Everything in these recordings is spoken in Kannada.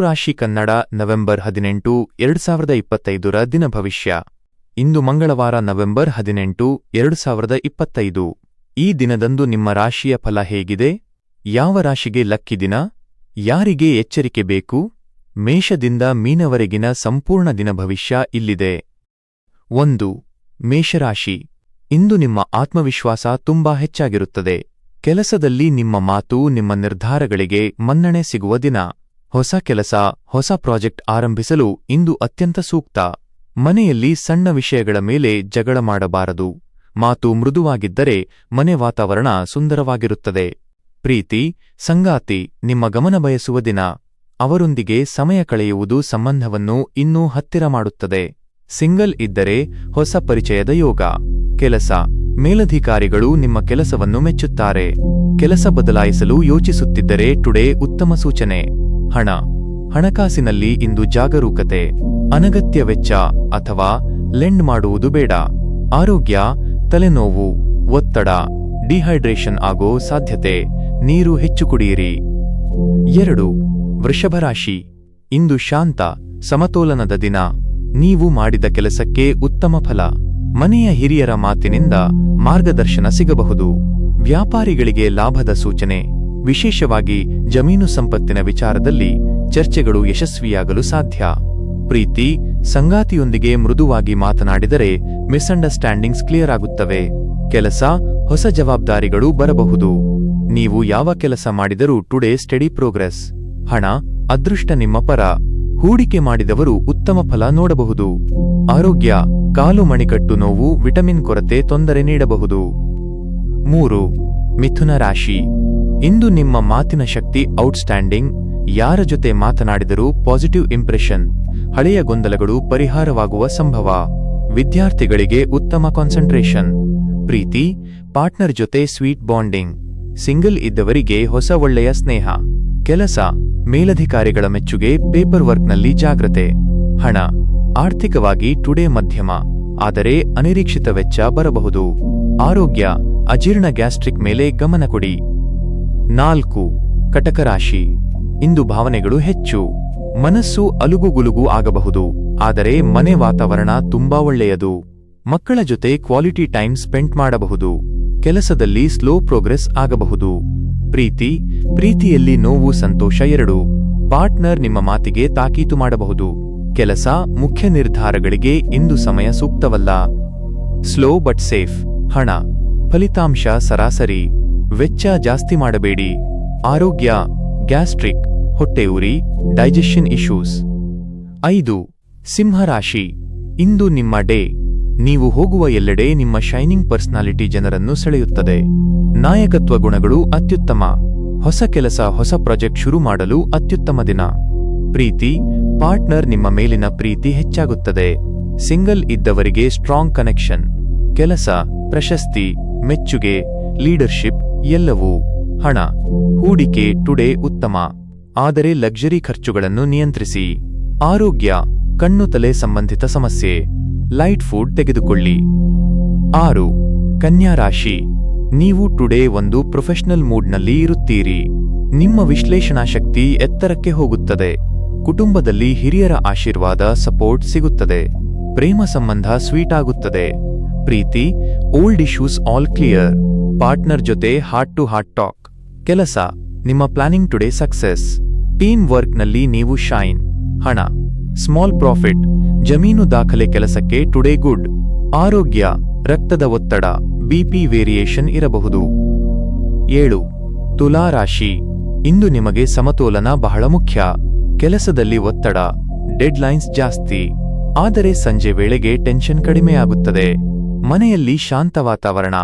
ರಾಶಿ ಕನ್ನಡ ನವೆಂಬರ್ ಹದಿನೆಂಟು, ಎರಡು ಸಾವಿರದ ಇಪ್ಪತ್ತೈದರ ದಿನ ಭವಿಷ್ಯ. ಇಂದು ಮಂಗಳವಾರ ನವೆಂಬರ್ ಹದಿನೆಂಟು, ಎರಡು ಸಾವಿರದ ಇಪ್ಪತ್ತೈದು. ಈ ದಿನದಂದು ನಿಮ್ಮ ರಾಶಿಯ ಫಲ ಹೇಗಿದೆ? ಯಾವ ರಾಶಿಗೆ ಲಕ್ಕಿ ದಿನ? ಯಾರಿಗೆ ಎಚ್ಚರಿಕೆ ಬೇಕು? ಮೇಷದಿಂದ ಮೀನವರೆಗಿನ ಸಂಪೂರ್ಣ ದಿನ ಭವಿಷ್ಯ ಇಲ್ಲಿದೆ. ಒಂದು, ಮೇಷರಾಶಿ. ಇಂದು ನಿಮ್ಮ ಆತ್ಮವಿಶ್ವಾಸ ತುಂಬಾ ಹೆಚ್ಚಾಗಿರುತ್ತದೆ. ಕೆಲಸದಲ್ಲಿ ನಿಮ್ಮ ಮಾತು, ನಿಮ್ಮ ನಿರ್ಧಾರಗಳಿಗೆ ಮನ್ನಣೆ ಸಿಗುವ ದಿನ. ಹೊಸ ಕೆಲಸ, ಹೊಸ ಪ್ರಾಜೆಕ್ಟ್ ಆರಂಭಿಸಲು ಇಂದು ಅತ್ಯಂತ ಸೂಕ್ತ. ಮನೆಯಲ್ಲಿ ಸಣ್ಣ ವಿಷಯಗಳ ಮೇಲೆ ಜಗಳ ಮಾಡಬಾರದು. ಮಾತು ಮೃದುವಾಗಿದ್ದರೆ ಮನೆ ವಾತಾವರಣ ಸುಂದರವಾಗಿರುತ್ತದೆ. ಪ್ರೀತಿ, ಸಂಗಾತಿ, ನಿಮ್ಮ ಗಮನ ಬಯಸುವ ದಿನ. ಅವರೊಂದಿಗೆ ಸಮಯ ಕಳೆಯುವುದು ಸಂಬಂಧವನ್ನು ಇನ್ನೂ ಹತ್ತಿರ ಮಾಡುತ್ತದೆ. ಸಿಂಗಲ್ ಇದ್ದರೆ ಹೊಸ ಪರಿಚಯದ ಯೋಗ. ಕೆಲಸ, ಮೇಲಧಿಕಾರಿಗಳು ನಿಮ್ಮ ಕೆಲಸವನ್ನು ಮೆಚ್ಚುತ್ತಾರೆ. ಕೆಲಸ ಬದಲಾಯಿಸಲು ಯೋಚಿಸುತ್ತಿದ್ದರೆ ಟುಡೇ ಉತ್ತಮ ಸೂಚನೆ. ಹಣ. ಹಣಕಾಸಿನಲ್ಲಿ ಇಂದು ಜಾಗರೂಕತೆ. ಅನಗತ್ಯ ವೆಚ್ಚ ಅಥವಾ ಲೆಂಡ್ ಮಾಡುವುದು ಬೇಡ. ಆರೋಗ್ಯ, ತಲೆನೋವು, ಒತ್ತಡ, ಡಿಹೈಡ್ರೇಷನ್ ಆಗೋ ಸಾಧ್ಯತೆ. ನೀರು ಹೆಚ್ಚು ಕುಡಿಯಿರಿ. ಎರಡು. ವೃಷಭರಾಶಿ ಇಂದು ಶಾಂತ, ಸಮತೋಲನದ ದಿನ. ನೀವು ಮಾಡಿದ ಕೆಲಸಕ್ಕೆ ಉತ್ತಮ ಫಲ. ಮನೆಯ ಹಿರಿಯರ ಮಾತಿನಿಂದ ಮಾರ್ಗದರ್ಶನ ಸಿಗಬಹುದು. ವ್ಯಾಪಾರಿಗಳಿಗೆ ಲಾಭದ ಸೂಚನೆ. ವಿಶೇಷವಾಗಿ ಜಮೀನು ಸಂಪತ್ತಿನ ವಿಚಾರದಲ್ಲಿ ಚರ್ಚೆಗಳು ಯಶಸ್ವಿಯಾಗಲು ಸಾಧ್ಯ. ಪ್ರೀತಿ, ಸಂಗಾತಿಯೊಂದಿಗೆ ಮೃದುವಾಗಿ ಮಾತನಾಡಿದರೆ ಮಿಸ್ಅಂಡರ್ಸ್ಟ್ಯಾಂಡಿಂಗ್ಸ್ ಕ್ಲಿಯರ್ ಆಗುತ್ತವೆ. ಕೆಲಸ, ಹೊಸ ಜವಾಬ್ದಾರಿಗಳು ಬರಬಹುದು. ನೀವು ಯಾವ ಕೆಲಸ ಮಾಡಿದರೂ ಟುಡೇ ಸ್ಟಡಿ ಪ್ರೋಗ್ರೆಸ್. ಹಣ, ಅದೃಷ್ಟ ನಿಮ್ಮ ಪರ. ಹೂಡಿಕೆ ಮಾಡಿದವರು ಉತ್ತಮ ಫಲ ನೋಡಬಹುದು. ಆರೋಗ್ಯ, ಕಾಲು ಮಣಿಕಟ್ಟು ನೋವು, ವಿಟಮಿನ್ ಕೊರತೆ ತೊಂದರೆ ನೀಡಬಹುದು. ಮೂರು, ಮಿಥುನ ರಾಶಿ. ಇಂದು ನಿಮ್ಮ ಮಾತಿನ ಶಕ್ತಿ ಔಟ್ಸ್ಟ್ಯಾಂಡಿಂಗ್. ಯಾರ ಜೊತೆ ಮಾತನಾಡಿದರೂ ಪಾಸಿಟಿವ್ ಇಂಪ್ರೆಷನ್, ಹಳೆಯ ಗೊಂದಲಗಳು ಪರಿಹಾರವಾಗುವ ಸಂಭವ. ವಿದ್ಯಾರ್ಥಿಗಳಿಗೆ ಉತ್ತಮ ಕಾನ್ಸಂಟ್ರೇಷನ್. ಪ್ರೀತಿ, ಪಾರ್ಟ್ನರ್ ಜೊತೆ ಸ್ವೀಟ್ ಬಾಂಡಿಂಗ್. ಸಿಂಗಲ್ ಇದ್ದವರಿಗೆ ಹೊಸ ಒಳ್ಳೆಯ ಸ್ನೇಹ. ಕೆಲಸ, ಮೇಲಧಿಕಾರಿಗಳ ಮೆಚ್ಚುಗೆ, ಪೇಪರ್ ವರ್ಕ್ನಲ್ಲಿ ಜಾಗ್ರತೆ. ಹಣ, ಆರ್ಥಿಕವಾಗಿ ಟುಡೇ ಮಧ್ಯಮ, ಆದರೆ ಅನಿರೀಕ್ಷಿತ ವೆಚ್ಚ ಬರಬಹುದು. ಆರೋಗ್ಯ, ಅಜೀರ್ಣ ಗ್ಯಾಸ್ಟ್ರಿಕ್ ಮೇಲೆ ಗಮನ ಕೊಡಿ. ನಾಲ್ಕು ಕಟಕರಾಶಿ. ಇಂದು ಭಾವನೆಗಳು ಹೆಚ್ಚು. ಮನಸ್ಸು ಅಲುಗುಗುಲುಗು ಆಗಬಹುದು. ಆದರೆ ಮನೆ ವಾತಾವರಣ ತುಂಬಾ ಒಳ್ಳೆಯದು. ಮಕ್ಕಳ ಜೊತೆ ಕ್ವಾಲಿಟಿ ಟೈಮ್ ಸ್ಪೆಂಡ್ ಮಾಡಬಹುದು. ಕೆಲಸದಲ್ಲಿ ಸ್ಲೋ ಪ್ರೋಗ್ರೆಸ್ ಆಗಬಹುದು. ಪ್ರೀತಿ, ಪ್ರೀತಿಯಲ್ಲಿ ನೋವು ಸಂತೋಷ ಎರಡು. ಪಾರ್ಟ್ನರ್ ನಿಮ್ಮ ಮಾತಿಗೆ ತಾಕೀತು ಮಾಡಬಹುದು. ಕೆಲಸ ಮುಖ್ಯ ನಿರ್ಧಾರಗಳಿಗೆ ಇಂದು ಸಮಯ ಸೂಕ್ತವಲ್ಲ. Slow but safe. ಹಣ. ಫಲಿತಾಂಶ ಸರಾಸರಿ. ವೆಚ್ಚ ಜಾಸ್ತಿ ಮಾಡಬೇಡಿ. ಆರೋಗ್ಯ, ಗ್ಯಾಸ್ಟ್ರಿಕ್, ಹೊಟ್ಟೆ ಉರಿ, ಡೈಜೆಷನ್ ಇಶ್ಯೂಸ್. ಐದು, ಸಿಂಹರಾಶಿ. ಇಂದು ನಿಮ್ಮ ಡೇ. ನೀವು ಹೋಗುವ ಎಲ್ಲೆಡೆ ನಿಮ್ಮ ಶೈನಿಂಗ್ ಪರ್ಸನಾಲಿಟಿ ಜನರನ್ನು ಸೆಳೆಯುತ್ತದೆ. ನಾಯಕತ್ವ ಗುಣಗಳು ಅತ್ಯುತ್ತಮ. ಹೊಸ ಕೆಲಸ, ಹೊಸ ಪ್ರಾಜೆಕ್ಟ್ ಶುರು ಮಾಡಲು ಅತ್ಯುತ್ತಮ ದಿನ. ಪ್ರೀತಿ, ಪಾರ್ಟ್ನರ್ ನಿಮ್ಮ ಮೇಲಿನ ಪ್ರೀತಿ ಹೆಚ್ಚಾಗುತ್ತದೆ. ಸಿಂಗಲ್ ಇದ್ದವರಿಗೆ ಸ್ಟ್ರಾಂಗ್ ಕನೆಕ್ಷನ್. ಕೆಲಸ, ಪ್ರಶಸ್ತಿ, ಮೆಚ್ಚುಗೆ, ಲೀಡರ್ಶಿಪ್ ಎಲ್ಲವೂ ಹಣ. ಹೂಡಿಕೆ ಟುಡೇ ಉತ್ತಮ. ಆದರೆ ಲಕ್ಸರಿ ಖರ್ಚುಗಳನ್ನು ನಿಯಂತ್ರಿಸಿ. ಆರೋಗ್ಯ, ಕಣ್ಣು ತಲೆ ಸಂಬಂಧಿತ ಸಮಸ್ಯೆ. ಲೈಟ್ ಫುಡ್ ತೆಗೆದುಕೊಳ್ಳಿ. ಆರು, ಕನ್ಯಾ ರಾಶಿ. ನೀವು ಟುಡೇ ಒಂದು ಪ್ರೊಫೆಷನಲ್ ಮೂಡ್ನಲ್ಲಿ ಇರುತ್ತೀರಿ. ನಿಮ್ಮ ವಿಶ್ಲೇಷಣಾ ಶಕ್ತಿ ಎತ್ತರಕ್ಕೆ ಹೋಗುತ್ತದೆ. ಕುಟುಂಬದಲ್ಲಿ ಹಿರಿಯರ ಆಶೀರ್ವಾದ, ಸಪೋರ್ಟ್ ಸಿಗುತ್ತದೆ. ಪ್ರೇಮ ಸಂಬಂಧ ಸ್ವೀಟ್ ಆಗುತ್ತದೆ. ಪ್ರೀತಿ old issues all clear partner ಜೊತೆ ಹಾರ್ಟ್ ಟು ಹಾರ್ಟ್ ಟಾಕ್ ಕೆಲಸ, ನಿಮ್ಮ ಪ್ಲಾನಿಂಗ್ ಟುಡೇ ಸಕ್ಸೆಸ್ ಟೀಮ್ ವರ್ಕ್ನಲ್ಲಿ ನೀವು ಶೈನ್ ಹಣ ಸ್ಮಾಲ್ ಪ್ರಾಫಿಟ್ ಜಮೀನು ದಾಖಲೆ ಕೆಲಸಕ್ಕೆ ಟುಡೇ ಗುಡ್ ಆರೋಗ್ಯ, ರಕ್ತದ ಒತ್ತಡ ಬಿಪಿ ವೇರಿಯೇಷನ್ ಇರಬಹುದು. ಏಳು, ತುಲಾ ರಾಶಿ. ಇಂದು ನಿಮಗೆ ಸಮತೋಲನ ಬಹಳ ಮುಖ್ಯ. ಕೆಲಸದಲ್ಲಿ ಒತ್ತಡ ಡೆಡ್ಲೈನ್ಸ್ ಜಾಸ್ತಿ. ಆದರೆ ಸಂಜೆ ವೇಳೆಗೆ ಟೆನ್ಷನ್ ಕಡಿಮೆಯಾಗುತ್ತದೆ. ಮನೆಯಲ್ಲಿ ಶಾಂತ ವಾತಾವರಣ.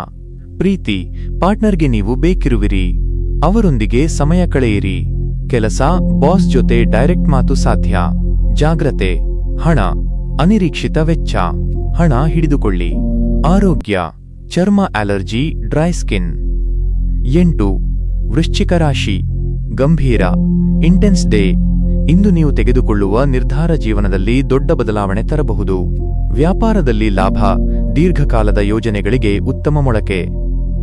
ಪ್ರೀತಿ, ಪಾರ್ಟ್ನರ್ಗೆ ನೀವು ಬೇಕಿರುವಿರಿ. ಅವರೊಂದಿಗೆ ಸಮಯ ಕಳೆಯಿರಿ. ಕೆಲಸ, ಬಾಸ್ ಜೊತೆ ಡೈರೆಕ್ಟ್ ಮಾತು ಸಾಧ್ಯ. ಜಾಗ್ರತೆ, ಹಣ, ಅನಿರೀಕ್ಷಿತ ವೆಚ್ಚ. ಹಣ ಹಿಡಿದುಕೊಳ್ಳಿ. ಆರೋಗ್ಯ, ಚರ್ಮ ಅಲರ್ಜಿ, ಡ್ರೈ ಸ್ಕಿನ್. ಎಂಟು, ವೃಶ್ಚಿಕ ರಾಶಿ. ಗಂಭೀರ, ಇಂಟೆನ್ಸ್ ಡೇ. ಇಂದು ನೀವು ತೆಗೆದುಕೊಳ್ಳುವ ನಿರ್ಧಾರ ಜೀವನದಲ್ಲಿ ದೊಡ್ಡ ಬದಲಾವಣೆ ತರಬಹುದು. ವ್ಯಾಪಾರದಲ್ಲಿ ಲಾಭ ದೀರ್ಘಕಾಲದ ಯೋಜನೆಗಳಿಗೆ ಉತ್ತಮ ಮೊಳಕೆ.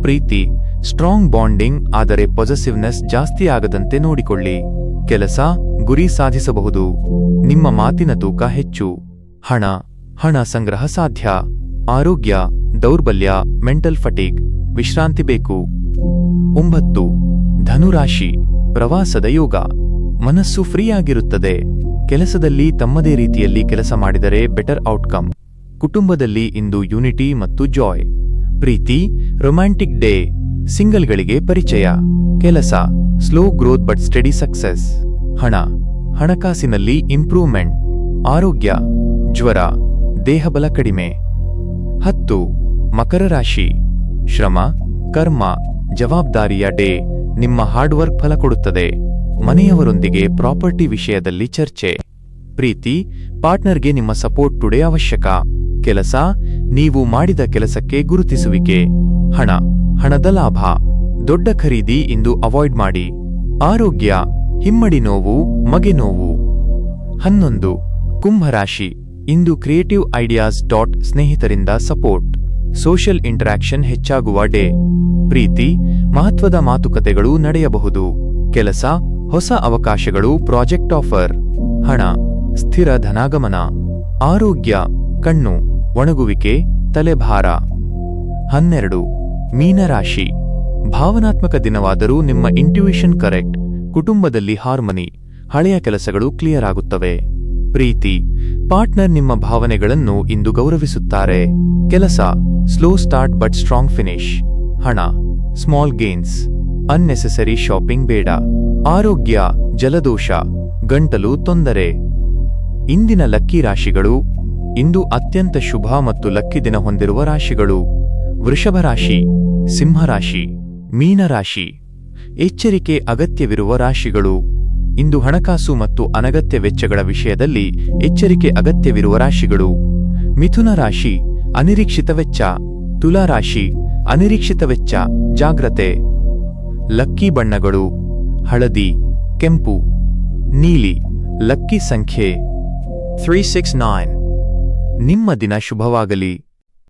ಪ್ರೀತಿ, ಸ್ಟ್ರಾಂಗ್ ಬಾಂಡಿಂಗ್, ಆದರೆ ಪೊಸೆಸಿವ್ನೆಸ್ ಜಾಸ್ತಿ ಆಗದಂತೆ ನೋಡಿಕೊಳ್ಳಿ. ಕೆಲಸ, ಗುರಿ ಸಾಧಿಸಬಹುದು. ನಿಮ್ಮ ಮಾತಿನ ತೂಕ ಹೆಚ್ಚು. ಹಣ ಹಣ ಸಂಗ್ರಹ ಸಾಧ್ಯ. ಆರೋಗ್ಯ, ದೌರ್ಬಲ್ಯ, ಮೆಂಟಲ್ ಫಟೀಕ್ ವಿಶ್ರಾಂತಿ ಬೇಕು. ಒಂಬತ್ತು, ಧನುರಾಶಿ, ಪ್ರವಾಸದ ಯೋಗ. ಮನಸ್ಸು ಫ್ರೀ ಆಗಿರುತ್ತದೆ ಕೆಲಸದಲ್ಲಿ ತಮ್ಮದೇ ರೀತಿಯಲ್ಲಿ ಕೆಲಸ ಮಾಡಿದರೆ ಬೆಟರ್ ಔಟ್ಕಮ್. ಕುಟುಂಬದಲ್ಲಿ ಇಂದು ಯುನಿಟಿ ಮತ್ತು ಜಾಯ್, ಪ್ರೀತಿ, ರೊಮ್ಯಾಂಟಿಕ್ ಡೇ, ಸಿಂಗಲ್ಗಳಿಗೆ ಪರಿಚಯ, ಕೆಲಸ, slow growth but study success, ಹಣ, ಹಣಕಾಸಿನಲ್ಲಿ ಇಂಪ್ರೂವ್ಮೆಂಟ್, ಆರೋಗ್ಯ, ಜ್ವರ ದೇಹಬಲ ಕಡಿಮೆ. ಹತ್ತು, ಮಕರ ರಾಶಿ, ಶ್ರಮ, ಕರ್ಮ, ಜವಾಬ್ದಾರಿಯ ಡೇ, ನಿಮ್ಮ ಹಾರ್ಡ್ ವರ್ಕ್ ಫಲ ಕೊಡುತ್ತದೆ. ಮನೆಯವರೊಂದಿಗೆ ಪ್ರಾಪರ್ಟಿ ವಿಷಯದಲ್ಲಿ ಚರ್ಚೆ. ಪ್ರೀತಿ, ಪಾರ್ಟ್ನರ್ಗೆ ನಿಮ್ಮ ಸಪೋರ್ಟ್ ಟುಡೇ ಅವಶ್ಯಕ. ಕೆಲಸ, ನೀವು ಮಾಡಿದ ಕೆಲಸಕ್ಕೆ ಗುರುತಿಸುವಿಕೆ. ಹಣ, ಹಣದ ಲಾಭ. ದೊಡ್ಡ ಖರೀದಿ ಇಂದು ಅವಾಯ್ಡ್ ಮಾಡಿ. ಆರೋಗ್ಯ, ಹಿಮ್ಮಡಿ ನೋವು, ಮಗೆ ನೋವು. ಹನ್ನೊಂದು, ಕುಂಭರಾಶಿ. ಇಂದು ಕ್ರಿಯೇಟಿವ್ ಐಡಿಯಾಸ್ ಡಾಟ್ ಸ್ನೇಹಿತರಿಂದ ಸಪೋರ್ಟ್. ಸೋಷಿಯಲ್ ಇಂಟರಾಕ್ಷನ್ ಹೆಚ್ಚಾಗುವ ಡೇ. ಪ್ರೀತಿ, ಮಹತ್ವದ ಮಾತುಕತೆಗಳು ನಡೆಯಬಹುದು. ಕೆಲಸ, ಹೊಸ ಅವಕಾಶಗಳು, ಪ್ರಾಜೆಕ್ಟ್ ಆಫರ್. ಹಣ ಸ್ಥಿರ ಧನಾಗಮನ, ಆರೋಗ್ಯ, ಕಣ್ಣು, ಒಣಗುವಿಕೆ, ತಲೆಭಾರ. ಹನ್ನೆರಡು, ಮೀನರಾಶಿ. ಭಾವನಾತ್ಮಕ ದಿನವಾದರೂ ನಿಮ್ಮ ಇಂಟ್ಯೂಷನ್ ಕರೆಕ್ಟ್ ಕುಟುಂಬದಲ್ಲಿ ಹಾರ್ಮನಿ ಹಳೆಯ ಕೆಲಸಗಳು ಕ್ಲಿಯರ್ ಆಗುತ್ತವೆ. ಪ್ರೀತಿ ಪಾರ್ಟ್ನರ್ ನಿಮ್ಮ ಭಾವನೆಗಳನ್ನು ಇಂದು ಗೌರವಿಸುತ್ತಾರೆ. ಕೆಲಸ slow start but strong finish ಹಣ ಸ್ಮಾಲ್ ಗೇನ್ಸ್ ಅನ್ನೆಸೆಸರಿ ಶಾಪಿಂಗ್ ಬೇಡ. ಆರೋಗ್ಯ, ಜಲದೋಷ, ಗಂಟಲು ತೊಂದರೆ. ಇಂದಿನ ಲಕ್ಕಿ ರಾಶಿಗಳು ಇಂದು ಅತ್ಯಂತ ಶುಭ ಮತ್ತು ಲಕ್ಕಿ ದಿನ ಹೊಂದಿರುವ ರಾಶಿಗಳು. ವೃಷಭ ರಾಶಿ ಸಿಂಹರಾಶಿ ಮೀನರಾಶಿ ಎಚ್ಚರಿಕೆ ಅಗತ್ಯವಿರುವ ರಾಶಿಗಳು. ಇಂದು ಹಣಕಾಸು ಮತ್ತು ಅನಗತ್ಯ ವೆಚ್ಚಗಳ ವಿಷಯದಲ್ಲಿ ಎಚ್ಚರಿಕೆ ಅಗತ್ಯವಿರುವ ರಾಶಿಗಳು. ಮಿಥುನ ರಾಶಿ, ಅನಿರೀಕ್ಷಿತ ವೆಚ್ಚ. ತುಲಾ ರಾಶಿ, ಅನಿರೀಕ್ಷಿತ ವೆಚ್ಚ, ಜಾಗ್ರತೆ. ಲಕ್ಕಿ ಬಣ್ಣಗಳು, ಹಳದಿ, ಕೆಂಪು, ನೀಲಿ, ಲಕ್ಕಿ ಸಂಖ್ಯೆ. Three six nine. ನಿಮ್ಮ ದಿನ ಶುಭವಾಗಲಿ.